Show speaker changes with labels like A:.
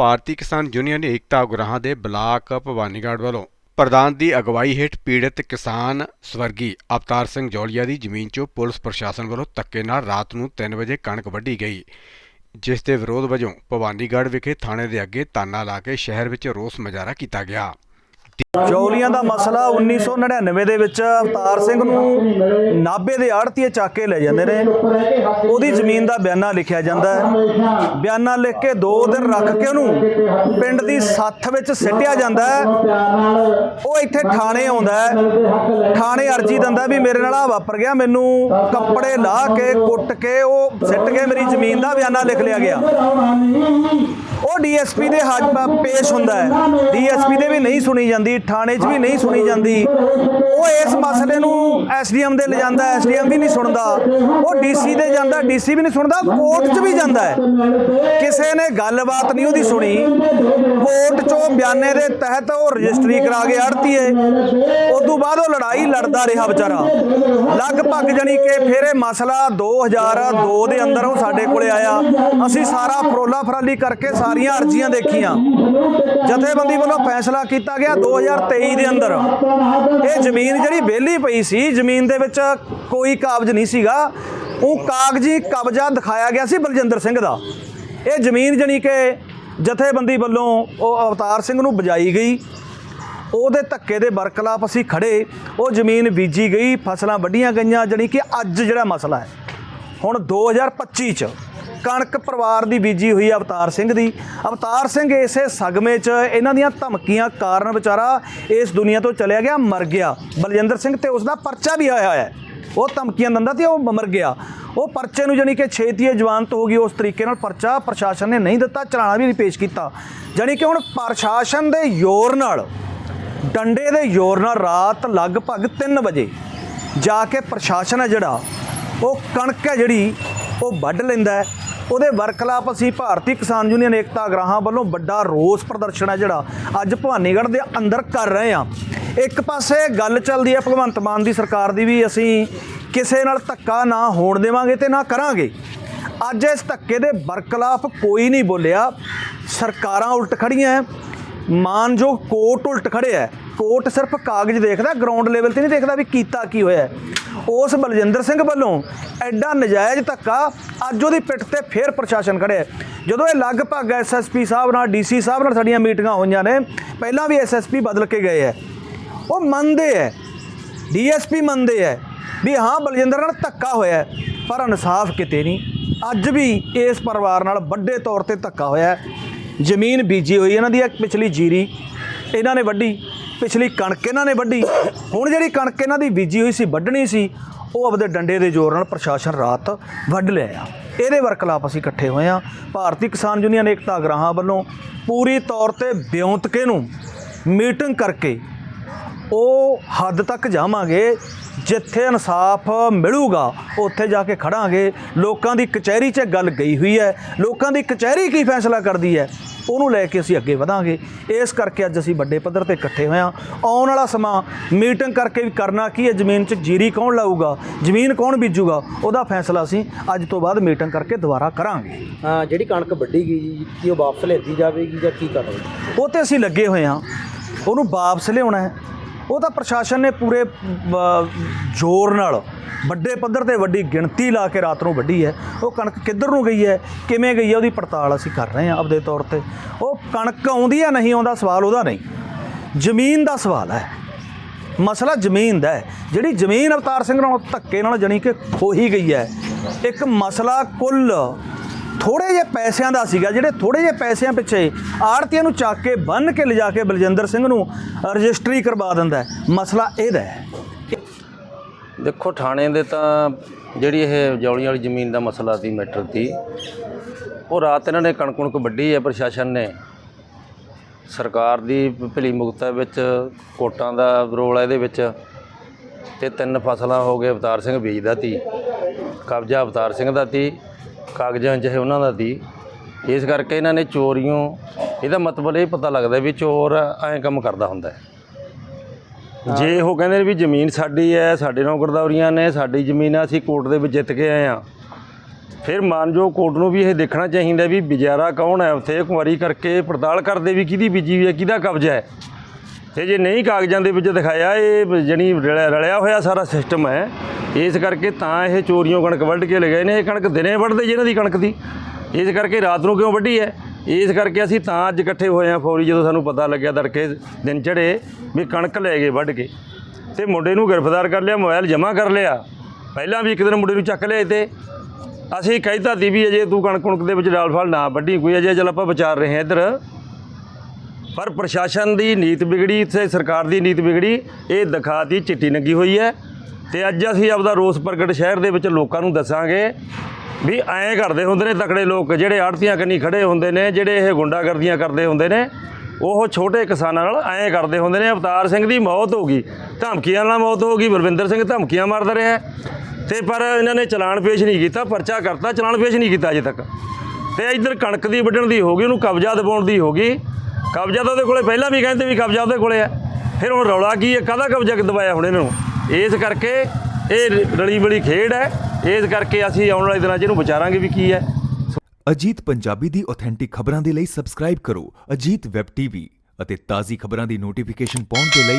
A: ਭਾਰਤੀ ਕਿਸਾਨ ਯੂਨੀਅਨ ਏਕਤਾ ਉਗਰਾਹਾਂ ਦੇ ਬਲਾਕ ਭਵਾਨੀਗੜ੍ਹ ਵੱਲੋਂ ਪ੍ਰਧਾਨ ਦੀ ਅਗਵਾਈ ਹੇਠ ਪੀੜਤ ਕਿਸਾਨ ਸਵਰਗੀ ਅਵਤਾਰ ਸਿੰਘ ਜੌਲੀਆ ਦੀ ਜ਼ਮੀਨ 'ਚੋਂ ਪੁਲਿਸ ਪ੍ਰਸ਼ਾਸਨ ਵੱਲੋਂ ਧੱਕੇ ਨਾਲ ਰਾਤ ਨੂੰ 3 ਵਜੇ ਕਣਕ ਵੱਢੀ ਗਈ, ਜਿਸ ਦੇ ਵਿਰੋਧ ਵਜੋਂ ਭਵਾਨੀਗੜ੍ਹ ਵਿਖੇ ਥਾਣੇ ਦੇ ਅੱਗੇ ਤਾਨਾ ਲਾ ਕੇ ਸ਼ਹਿਰ ਵਿੱਚ ਰੋਸ ਮੁਜ਼ਾਹਰਾ ਕੀਤਾ ਗਿਆ।
B: ਚੌਲੀਆਂ ਦਾ ਮਸਲਾ 1999 ਦੇ ਵਿੱਚ ਅਵਤਾਰ ਸਿੰਘ ਨੂੰ ਨਾਭੇ ਦੇ ਆੜਤੀਏ ਚੱਕ ਕੇ ਲੈ ਜਾਂਦੇ ਨੇ। ਉਹਦੀ ਜ਼ਮੀਨ ਦਾ ਬਿਆਨਾ ਲਿਖਿਆ ਜਾਂਦਾ ਹੈ। ਬਿਆਨਾ ਲਿਖ ਕੇ 2 ਦਿਨ ਰੱਖ ਕੇ ਉਹਨੂੰ ਪਿੰਡ ਦੀ ਸੱਥ ਵਿੱਚ ਸਿੱਟਿਆ ਜਾਂਦਾ ਹੈ। ਉਹ ਇੱਥੇ ਥਾਣੇ ਆਉਂਦਾ ਹੈ। ਥਾਣੇ ਅਰਜੀ ਦਿੰਦਾ ਵੀ ਮੇਰੇ ਨਾਲ ਆ ਵਾਪਰ ਗਿਆ, ਮੈਨੂੰ ਕੱਪੜੇ ਲਾ ਕੇ, ਕੁੱਟ ਕੇ, ਉਹ ਸਿੱਟ ਕੇ ਮੇਰੀ ਜ਼ਮੀਨ ਦਾ ਬਿਆਨਾ ਲਿਖ ਲਿਆ ਗਿਆ। ਡੀਐਸਪੀ ਦੇ ਹੱਥ ਪੇਸ਼ ਹੁੰਦਾ ਹੈ। ਡੀਐਸਪੀ ਦੇ ਵੀ ਨਹੀਂ ਸੁਣੀ ਜਾਂਦੀ, ਥਾਣੇ 'ਚ ਵੀ ਨਹੀਂ ਸੁਣੀ ਜਾਂਦੀ। ਉਹ ਇਸ ਮਸਲੇ ਨੂੰ ਐਸਡੀਐਮ ਦੇ ਲੈ ਐਸਡੀਐਮ ਵੀ ਨਹੀਂ ਸੁਣਦਾ। ਉਹ ਡੀਸੀ ਦੇ ਜਾਂਦਾ, ਡੀਸੀ ਵੀ ਨਹੀਂ ਸੁਣਦਾ, ਕੋਰਟ 'ਚ ਵੀ ਜਾਂਦਾ ਹੈ। ਕਿਸੇ ਨੇ ਗੱਲਬਾਤ ਨਹੀਂ ਉਹਦੀ ਸੁਣੀ। ਕੋਰਟ 'ਚੋਂ ਬਿਆਨੇ ਦੇ ਤਹਿਤ ਉਹ ਰਜਿਸਟਰੀ ਕਰਾ ਕੇ ਆੜਤੀ ਆੜਤੀਏ ਉਸ ਤੋਂ ਬਾਅਦ ਉਹ ਲੜਾਈ ਲੜਦਾ ਰਿਹਾ ਵਿਚਾਰਾ। ਲਗਭਗ ਜਣੀ ਕਿ ਫਿਰ ਇਹ ਮਸਲਾ 2002 ਦੇ ਅੰਦਰ ਉਹ ਸਾਡੇ ਕੋਲੇ ਆਇਆ। ਅਸੀਂ ਸਾਰਾ ਫਰੋਲਾ ਫਰਾਲੀ ਕਰਕੇ ਸਾਰੀਆਂ ਅਰਜ਼ੀਆਂ ਦੇਖੀਆਂ। ਜਥੇਬੰਦੀ ਵੱਲੋਂ ਫੈਸਲਾ ਕੀਤਾ ਗਿਆ 2023 ਦੇ ਅੰਦਰ। ਇਹ ਜ਼ਮੀਨ ਜਿਹੜੀ ਵਿਹਲੀ ਪਈ ਸੀ, ਜ਼ਮੀਨ ਦੇ ਵਿੱਚ ਕੋਈ ਕਾਬਜ਼ ਨਹੀਂ ਸੀਗਾ। ਉਹ ਕਾਗਜ਼ੀ ਕਬਜ਼ਾ ਦਿਖਾਇਆ ਗਿਆ ਸੀ ਬਲਜਿੰਦਰ ਸਿੰਘ ਦਾ। ਇਹ ਜ਼ਮੀਨ ਜਣੀ ਕਿ ਜਥੇਬੰਦੀ ਵੱਲੋਂ ਉਹ ਅਵਤਾਰ ਸਿੰਘ ਨੂੰ ਬਜਾਈ ਗਈ। ਉਹਦੇ ਧੱਕੇ ਦੇ ਬਰਕਲਾਪ ਅਸੀਂ ਖੜੇ ਉਹ ਜ਼ਮੀਨ ਬੀਜੀ ਗਈ, ਫਸਲਾਂ ਵੱਢੀਆਂ ਗਈਆਂ। ਜਣੀ ਕਿ ਅੱਜ ਜਿਹੜਾ ਮਸਲਾ ਹੈ, ਹੁਣ 2025 ਚ ਕਣਕ ਪਰਿਵਾਰ ਦੀ ਬੀਜੀ ਹੋਈ ਅਵਤਾਰ ਸਿੰਘ ਦੀ। ਅਵਤਾਰ ਸਿੰਘ ਇਸੇ ਸਗਮੇ 'ਚ ਇਹਨਾਂ ਦੀਆਂ ਧਮਕੀਆਂ ਕਾਰਨ ਵਿਚਾਰਾ ਇਸ ਦੁਨੀਆ ਤੋਂ ਚਲਿਆ ਗਿਆ, ਮਰ ਗਿਆ। ਬਲਜਿੰਦਰ ਸਿੰਘ ਤੇ ਉਸ ਦਾ ਪਰਚਾ ਵੀ ਆਇਆ ਹੈ। ਉਹ ਧਮਕੀਆਂ ਦਿੰਦਾ ਤੇ ਉਹ ਮਰ ਗਿਆ। ਉਹ ਪਰਚੇ ਨੂੰ ਜਾਣੀ ਕਿ ਛੇਤੀਏ ਜਵਾਨਤ ਹੋ ਗਈ, ਉਸ ਤਰੀਕੇ ਨਾਲ ਪਰਚਾ ਪ੍ਰਸ਼ਾਸਨ ਨੇ ਨਹੀਂ ਦਿੱਤਾ, ਚਲਾਣਾ ਵੀ ਨਹੀਂ ਪੇਸ਼ ਕੀਤਾ। ਜਾਣੀ ਕਿ ਹੁਣ ਪ੍ਰਸ਼ਾਸਨ ਦੇ ਜ਼ੋਰ ਨਾਲ, ਡੰਡੇ ਦੇ ਜ਼ੋਰ ਨਾਲ ਰਾਤ ਲਗਭਗ 3 ਵਜੇ ਜਾ ਕੇ ਪ੍ਰਸ਼ਾਸਨ ਹੈ ਜਿਹੜਾ, ਉਹ ਕਣਕ ਹੈ ਜਿਹੜੀ, ਉਹ ਵੱਢ ਲੈਂਦਾ ਉਹਦੇ ਵਰਖਲਾਫ ਅਸੀਂ ਭਾਰਤੀ ਕਿਸਾਨ ਯੂਨੀਅਨ ਏਕਤਾ ਗ੍ਰਾਹਾਂ ਵੱਲੋਂ ਵੱਡਾ ਰੋਸ ਪ੍ਰਦਰਸ਼ਨ ਹੈ ਜਿਹੜਾ ਅੱਜ ਭਵਾਨੀਗੜ੍ਹ ਦੇ ਅੰਦਰ ਕਰ ਰਹੇ ਹਾਂ। ਇੱਕ ਪਾਸੇ ਗੱਲ ਚੱਲਦੀ ਹੈ ਭਗਵੰਤ ਮਾਨ ਦੀ ਸਰਕਾਰ ਦੀ ਵੀ ਅਸੀਂ ਕਿਸੇ ਨਾਲ ਧੱਕਾ ਨਾ ਹੋਣ ਦੇਵਾਂਗੇ ਤੇ ਨਾ ਕਰਾਂਗੇ। ਅੱਜ ਇਸ ਧੱਕੇ ਦੇ ਬਰਖਲਾਫ ਕੋਈ ਨਹੀਂ ਬੋਲਿਆ। ਸਰਕਾਰਾਂ ਉਲਟ ਖੜੀਆਂ ਮਾਨ ਜੋ ਕੋਰਟ ਉਲਟ ਖੜਿਆ ਹੈ। ਕੋਰਟ ਸਿਰਫ ਕਾਗਜ਼ ਦੇਖਦਾ ਗਰਾਊਂਡ ਲੈਵਲ ਤੇ ਨਹੀਂ ਦੇਖਦਾ ਵੀ ਕੀਤਾ ਕੀ ਹੋਇਆ ਉਸ ਬਲਜਿੰਦਰ ਸਿੰਘ ਵੱਲੋਂ ਐਡਾ ਨਜਾਇਜ਼ ਧੱਕਾ ਅੱਜ ਉਹਦੀ ਪਿੱਠ ਤੇ ਫੇਰ ਪ੍ਰਸ਼ਾਸਨ ਖੜਿਆ ਜਦੋਂ ਇਹ ਲਗਭਗ ਐਸਐਸਪੀ ਸਾਹਿਬ ਨਾਲ ਡੀਸੀ ਸਾਹਿਬ ਨਾਲ ਸਾਡੀਆਂ ਮੀਟਿੰਗਾਂ ਹੋਈਆਂ ਨੇ, ਪਹਿਲਾਂ ਵੀ ਐਸਐਸਪੀ ਬਦਲ ਕੇ ਗਏ ਹੈ। ਉਹ ਮੰਨਦੇ ਹੈ ਡੀਐਸਪੀ ਮੰਨਦੇ ਹੈ ਵੀ ਹਾਂ, ਬਲਜਿੰਦਰ ਨਾਲ ਧੱਕਾ ਹੋਇਆ ਪਰ ਇਨਸਾਫ ਕਿਤੇ ਨਹੀਂ। ਅੱਜ ਵੀ ਇਸ ਪਰਿਵਾਰ ਨਾਲ ਵੱਡੇ ਤੌਰ ਤੇ ਧੱਕਾ ਹੋਇਆ ਜ਼ਮੀਨ ਬੀਜੀ ਹੋਈ ਇਹਨਾਂ ਦੀ ਇੱਕ ਪਿਛਲੀ ਜੀਰੀ। ਇਹਨਾਂ ਨੇ ਵੱਢੀ, ਪਿਛਲੀ ਕਣਕ ਇਹਨਾਂ ਨੇ ਵੱਢੀ। ਹੁਣ ਜਿਹੜੀ ਕਣਕ ਇਹਨਾਂ ਦੀ ਬੀਜੀ ਹੋਈ ਸੀ, ਵੱਢਣੀ ਸੀ, ਉਹ ਆਪਦੇ ਡੰਡੇ ਦੇ ਜ਼ੋਰ ਨਾਲ ਪ੍ਰਸ਼ਾਸਨ ਰਾਤ ਵੱਢ ਲਿਆ। ਇਹਦੇ ਵਰਕਲਾਪ ਅਸੀਂ ਇਕੱਠੇ ਹੋਏ ਹਾਂ। ਭਾਰਤੀ ਕਿਸਾਨ ਯੂਨੀਅਨ ਏਕਤਾ ਗ੍ਰਾਹਾਂ ਵੱਲੋਂ ਪੂਰੀ ਤੌਰ ਤੇ ਬਿਉਂਤਕੇ ਨੂੰ ਮੀਟਿੰਗ ਕਰਕੇ ਉਹ ਹੱਦ ਤੱਕ ਜਾਵਾਂਗੇ ਜਿੱਥੇ ਇਨਸਾਫ ਮਿਲੂਗਾ ਉੱਥੇ ਜਾ ਕੇ ਖੜਾਂਗੇ। ਲੋਕਾਂ ਦੀ ਕਚਹਿਰੀ 'ਚ ਗੱਲ ਗਈ ਹੋਈ ਹੈ। ਲੋਕਾਂ ਦੀ ਕਚਹਿਰੀ ਕੀ ਫੈਸਲਾ ਕਰਦੀ ਹੈ? ਉਹਨੂੰ ਲੈ ਕੇ ਅਸੀਂ ਅੱਗੇ ਵਧਾਂਗੇ। ਇਸ ਕਰਕੇ ਅੱਜ ਅਸੀਂ ਵੱਡੇ ਪੱਧਰ ਤੇ ਇਕੱਠੇ ਹੋਏ ਹਾਂ। ਆਉਣ ਵਾਲਾ ਸਮਾਂ ਮੀਟਿੰਗ ਕਰਕੇ ਵੀ ਕਰਨਾ ਕੀ ਹੈ? ਜ਼ਮੀਨ 'ਚ ਜੀਰੀ ਕੌਣ ਲਾਊਗਾ? ਜ਼ਮੀਨ ਕੌਣ ਬੀਜੂਗਾ? ਉਹਦਾ ਫੈਸਲਾ ਅਸੀਂ ਅੱਜ ਤੋਂ ਬਾਅਦ ਮੀਟਿੰਗ ਕਰਕੇ ਦੁਬਾਰਾ ਕਰਾਂਗੇ।
C: ਹਾਂ ਜਿਹੜੀ ਕਣਕ ਵੱਢੀ ਗਈ ਜੀ ਕੀ ਉਹ ਵਾਪਸ ਲੈਤੀ ਜਾਵੇਗੀ ਜਾਂ ਕੀ ਕਰੋਗੇ?
B: ਉਹ ਤੇ ਅਸੀਂ ਲੱਗੇ ਹੋਏ ਹਾਂ। ਉਹਨੂੰ ਵਾਪਸ ਲਿਆਉਣਾ ਹੈ। ਉਹ ਤਾਂ ਪ੍ਰਸ਼ਾਸਨ ਨੇ ਪੂਰੇ ਜ਼ੋਰ ਨਾਲ ਵੱਡੇ ਪੱਧਰ ਤੇ ਵੱਡੀ ਗਿਣਤੀ ਲਾ ਕੇ ਰਾਤ ਨੂੰ ਵੱਢੀ ਹੈ। ਉਹ ਕਣਕ ਕਿੱਧਰ ਨੂੰ ਗਈ ਹੈ? ਕਿਵੇਂ ਗਈ ਹੈ? ਉਹਦੀ ਪੜਤਾਲ ਅਸੀਂ ਕਰ ਰਹੇ ਹਾਂ ਆਪਦੇ ਤੌਰ ਤੇ। ਉਹ ਕਣਕ ਆਉਂਦੀ ਹੈ, ਨਹੀਂ ਆਉਂਦਾ ਸਵਾਲ ਉਹਦਾ ਨਹੀਂ। ਜ਼ਮੀਨ ਦਾ ਸਵਾਲ ਹੈ। ਮਸਲਾ ਜ਼ਮੀਨ ਦਾ ਹੈ। ਜਿਹੜੀ ਜ਼ਮੀਨ ਅਵਤਾਰ ਸਿੰਘ ਨਾਲ ਧੱਕੇ ਨਾਲ ਜਣੀ ਕਿ ਖੋਹੀ ਗਈ ਹੈ, ਇੱਕ ਮਸਲਾ ਕੁੱਲ ਥੋੜੇ ਜਿਹੇ ਪੈਸਿਆਂ ਦਾ ਸੀਗਾ, ਜਿਹੜੇ ਥੋੜੇ ਜਿਹੇ ਪੈਸਿਆਂ ਪਿੱਛੇ ਆੜਤੀਆਂ ਨੂੰ ਚੱਕ ਕੇ, ਬੰਨ ਕੇ ਲਿਜਾ ਕੇ ਬਲਜਿੰਦਰ ਸਿੰਘ ਨੂੰ ਰਜਿਸਟਰੀ ਕਰਵਾ ਦਿੰਦਾ ਮਸਲਾ ਇਹਦਾ ਹੈ।
D: ਦੇਖੋ, ਥਾਣੇ ਦੇ ਤਾਂ ਜਿਹੜੀ ਇਹ ਜੌਲੀਆਂ ਵਾਲੀ ਜ਼ਮੀਨ ਦਾ ਮਸਲਾ ਸੀ, ਮੈਟਰ ਸੀ ਉਹ ਰਾਤ ਇਹਨਾਂ ਨੇ ਕਣਕ ਕੁਣਕ ਵੱਢੀ ਹੈ ਪ੍ਰਸ਼ਾਸਨ ਨੇ। ਸਰਕਾਰ ਦੀ ਭਲੀ ਮੁਕਤਾ ਵਿੱਚ, ਕੋਟਾਂ ਦਾ ਰੋਲ ਹੈ ਇਹਦੇ ਵਿੱਚ। ਤੇ ਤਿੰਨ ਫਸਲਾਂ ਹੋ ਗਏ ਅਵਤਾਰ ਸਿੰਘ ਬੀਜਦਾ ਤੀ ਕਬਜ਼ਾ ਅਵਤਾਰ ਸਿੰਘ ਦਾ ਤੀ ਕਾਗਜ਼ਾਂ 'ਚ ਇਹ ਉਹਨਾਂ ਦਾ ਤੀ ਇਸ ਕਰਕੇ ਇਹਨਾਂ ਨੇ ਚੋਰੀਆਂ ਇਹਦਾ ਮਤਲਬ ਇਹ ਪਤਾ ਲੱਗਦਾ ਵੀ ਚੋਰ ਐਂ ਕੰਮ ਕਰਦਾ ਹੁੰਦਾ ਹੈ। ਜੇ ਉਹ ਕਹਿੰਦੇ ਨੇ ਵੀ ਜ਼ਮੀਨ ਸਾਡੀ ਹੈ ਸਾਡੇ ਨਾਲ ਗਰਦੌਰੀਆਂ ਨੇ ਸਾਡੀ ਜ਼ਮੀਨ ਆ ਅਸੀਂ ਕੋਰਟ ਦੇ ਵਿੱਚ ਜਿੱਤ ਕੇ ਆਏ ਆ ਫਿਰ ਮਾਨਜੋ ਕੋਰਟ ਨੂੰ ਵੀ ਇਹ ਦੇਖਣਾ ਚਾਹੀਦਾ ਵੀ ਵਿਚਾਰਾ ਕੌਣ ਹੈ ਉੱਥੇ ਕੁਮਾਰੀ ਕਰਕੇ ਪੜਤਾਲ ਕਰਦੇ ਵੀ ਕਿਹਦੀ ਬੀਜੀ ਹੋਈ ਹੈ ਕਿਹਦਾ ਕਬਜ਼ਾ ਹੈ। ਤੇ ਜੇ ਨਹੀਂ ਕਾਗਜ਼ਾਂ ਦੇ ਵਿੱਚ ਦਿਖਾਇਆ, ਇਹ ਜਣੀ ਰਲਿਆ ਰਲਿਆ ਹੋਇਆ ਸਾਰਾ ਸਿਸਟਮ ਹੈ। ਇਸ ਕਰਕੇ ਤਾਂ ਇਹ ਚੋਰੀਆਂ ਕਣਕ ਵੱਢ ਕੇ ਲਗਾਏ ਨੇ, ਇਹ ਕਣਕ ਦਿਨੇ ਵੱਢਦੇ ਜਿਹਨਾਂ ਦੀ ਕਣਕ ਦੀ। ਇਸ ਕਰਕੇ ਰਾਤ ਨੂੰ ਕਿਉਂ ਵੱਢੀ ਹੈ? ਇਸ ਕਰਕੇ ਅਸੀਂ ਤਾਂ ਅੱਜ ਇਕੱਠੇ ਹੋਏ ਹਾਂ ਫੌਰੀ, ਜਦੋਂ ਸਾਨੂੰ ਪਤਾ ਲੱਗਿਆ ਤੜਕੇ ਦਿਨ ਚੜੇ ਵੀ ਕਣਕ ਲੈ ਗਏ ਵੱਢ ਕੇ। ਤੇ ਮੁੰਡੇ ਨੂੰ ਗ੍ਰਿਫਤਾਰ ਕਰ ਲਿਆ ਮੋਬਾਈਲ ਜਮ੍ਹਾਂ ਕਰ ਲਿਆ। ਪਹਿਲਾਂ ਵੀ ਇੱਕ ਦਿਨ ਮੁੰਡੇ ਨੂੰ ਚੱਕ ਲਿਆ ਤੇ ਅਸੀਂ ਕਹਿਤਾ ਦੀ ਵੀ ਅਜੇ ਤੂੰ ਕਣਕ ਕੁਣਕ ਦੇ ਵਿੱਚ ਡਾਲ ਫਲ ਨਾ ਵੱਢੀ, ਕੋਈ ਅਜੇ ਚੱਲ ਆਪਾਂ ਵਿਚਾਰ ਰਹੇ ਹਾਂ ਇੱਧਰ। ਪਰ ਪ੍ਰਸ਼ਾਸਨ ਦੀ ਨੀਤ ਵਿਗੜੀ ਤੇ ਸਰਕਾਰ ਦੀ ਨੀਤ ਵਿਗੜੀ, ਇਹ ਦਿਖਾਤੀ ਚਿੱਟੀ ਨੰਗੀ ਹੋਈ ਹੈ। ਤੇ ਅੱਜ ਅਸੀਂ ਆਪਦਾ ਰੋਸ ਪ੍ਰਗਟ ਸ਼ਹਿਰ ਦੇ ਵਿੱਚ ਲੋਕਾਂ ਨੂੰ ਦੱਸਾਂਗੇ ਵੀ ਐਂ ਕਰਦੇ ਹੁੰਦੇ ਨੇ ਤਕੜੇ ਲੋਕ, ਜਿਹੜੇ ਆੜਤੀਆਂ ਕੰਨੀ ਖੜੇ ਹੁੰਦੇ ਨੇ, ਜਿਹੜੇ ਇਹ ਗੁੰਡਾਗਰਦੀਆਂ ਕਰਦੇ ਹੁੰਦੇ ਨੇ, ਉਹ ਛੋਟੇ ਕਿਸਾਨਾਂ ਨਾਲ ਐਂ ਕਰਦੇ ਹੁੰਦੇ ਨੇ, ਅਵਤਾਰ ਸਿੰਘ ਦੀ ਮੌਤ ਹੋ ਗਈ, ਧਮਕੀਆਂ ਨਾਲ ਮੌਤ ਹੋ ਗਈ, ਬਲਵਿੰਦਰ ਸਿੰਘ ਧਮਕੀਆਂ ਮਾਰਦਾ ਰਿਹਾ। ਤੇ ਪਰ ਇਹਨਾਂ ਨੇ ਚਲਾਨ ਪੇਸ਼ ਨਹੀਂ ਕੀਤਾ, ਪਰਚਾ ਕਰਤਾ, ਚਲਾਨ ਪੇਸ਼ ਨਹੀਂ ਕੀਤਾ ਅਜੇ ਤੱਕ। ਤੇ ਇੱਧਰ ਕਣਕ ਦੀ ਵੱਢਣ ਦੀ ਹੋ ਗਈ, ਉਹਨੂੰ ਕਬਜ਼ਾ ਦਿਵਾਉਣ ਦੀ ਹੋ ਗਈ। ਕਬਜ਼ਾ ਤਾਂ ਉਹਦੇ ਕੋਲੇ ਪਹਿਲਾਂ ਵੀ ਕਹਿੰਦੇ ਵੀ ਕਬਜ਼ਾ ਉਹਦੇ ਕੋਲੇ ਆ। ਫਿਰ ਹੁਣ ਰੌਲਾ ਕੀ ਹੈ? ਕਾਹਦਾ ਕਬਜ਼ਾ ਦਵਾਇਆ ਹੁਣ ਇਹਨਾਂ? ਨੂੰ ਇਸ ਕਰਕੇ ਇਹ ਰਲੀ ਬਲੀ ਖੇਡ ਹੈ। ਇਸ ਕਰਕੇ ਅਸੀਂ ਆਉਣ ਵਾਲੇ ਦਿਨਾਂ 'ਚ ਇਹਨੂੰ ਵਿਚਾਰਾਂਗੇ ਵੀ ਕੀ ਹੈ।
E: ਅਜੀਤ ਪੰਜਾਬੀ ਦੀ ਆਥੈਂਟਿਕ ਖਬਰਾਂ ਦੇ ਲਈ ਸਬਸਕ੍ਰਾਈਬ ਕਰੋ। ਅਜੀਤ ਵੈਬ ਟੀਵੀ ਅਤੇ ਤਾਜ਼ੀ ਖਬਰਾਂ ਦੀ ਨੋਟੀਫਿਕੇਸ਼ਨ ਪਾਉਣ ਦੇ ਲਈ